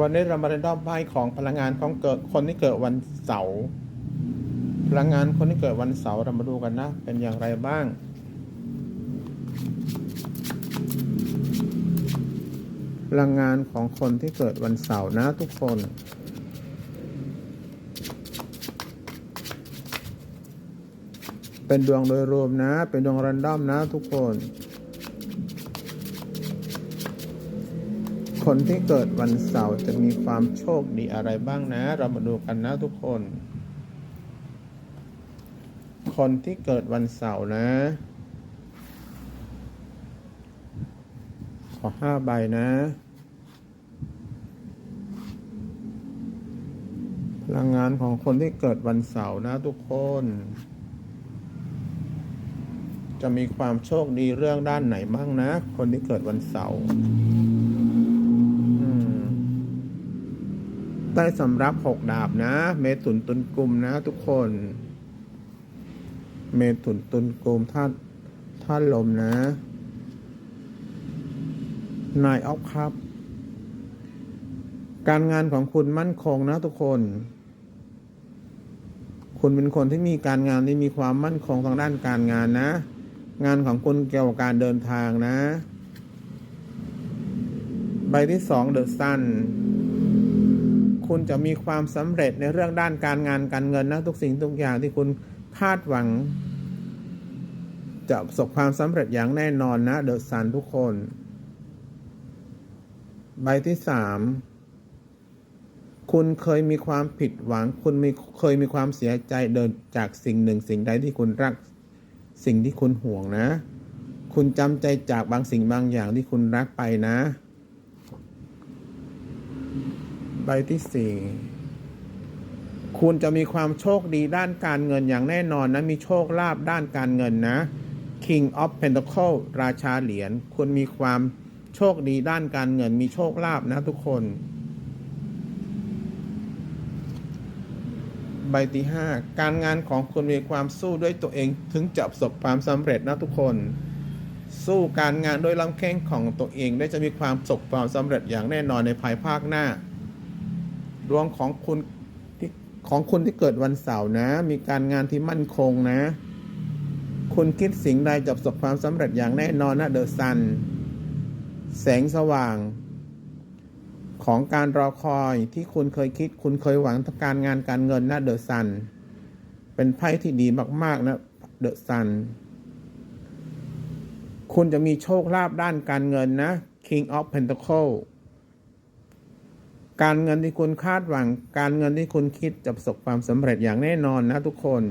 วันนี้เรามาเรียนรอบใบของพลังงานของเกิดคนที่เกิดวันเสาร์พลังงานคนที่เกิดวันเสาร์เรามาดูกันนะ เป็นอย่างไรบ้าง พลังงานของคนที่เกิดวันเสาร์นะทุกคน เป็นดวงโดยรวมนะ เป็นดวงรันดอมนะทุกคน คนที่เกิดวันเสาร์จะมีความโชคดีอะไรบ้างนะ เรามาดูกันนะทุกคน คนที่เกิดวันเสาร์นะ ขอห้าใบนะพลังงานของคนที่เกิดวันเสาร์นะทุกคน จะมีความโชคดีเรื่องด้านไหนบ้างนะ คนที่เกิดวันเสาร์ ได้สำรับหกดาบนะ เมถุนตุนกลุ่มนะ ทุกคน เมถุนตุนกลุ่มท่านท่านลมนะ นายออฟครับ การงานของคุณมั่นคงนะทุกคน คุณเป็นคนที่มีการงานที่มีความมั่นคงทางด้านการงานนะ งานของคุณเกี่ยวกับการเดินทางนะ ใบที่สองเดอะซัน คุณจะมีความสำเร็จในเรื่องด้านการงานการเงินนะทุกสิ่งทุกอย่างที่คุณคาดหวัง จะประสบความสำเร็จอย่างแน่นอนนะเดอะซันทุกคน ใบที่สามคุณเคยมีความผิดหวัง คุณมีเคยมีความเสียใจเดินจากสิ่งหนึ่ง สิ่งใดที่คุณรักสิ่งที่คุณห่วงนะ คุณจำใจจากบางสิ่งบางอย่างที่คุณรักไปนะ ใบที่สี่คุณจะมีความโชคดีด้านการเงินอย่างแน่นอนนะ มีโชคลาภด้านการเงินนะ King of Pentacle ราชาเหรียญคุณมีความโชคดีด้านการเงิน มีโชคลาภนะทุกคน ใบที่ห้าการงานของคุณมีความสู้ด้วยตัวเองถึงจะประสบความสำเร็จนะทุกคน สู้การงานด้วยลำแข้งของตัวเองได้จะมีความประสบความสำเร็จอย่างแน่นอนในภายภาคหน้า ดวงของคุณที่ของคุณที่เกิดวันเสาร์นะ มีการงานที่มั่นคงนะ คุณคิดสิ่งใดจะประสบความสำเร็จอย่างแน่นอนนะเดอะซัน แสงสว่าง ของการรอคอยที่คุณเคยคิด คุณเคยหวังการงานการเงินนะเดอะซัน เป็นไพ่ที่ดีมากๆนะเดอะซัน คุณจะมีโชคลาภด้านการเงินนะ King of Pentacle การเงินที่คุณคาดหวัง การเงินที่คุณคิดจะประสบความสำเร็จอย่างแน่นอนนะทุกคน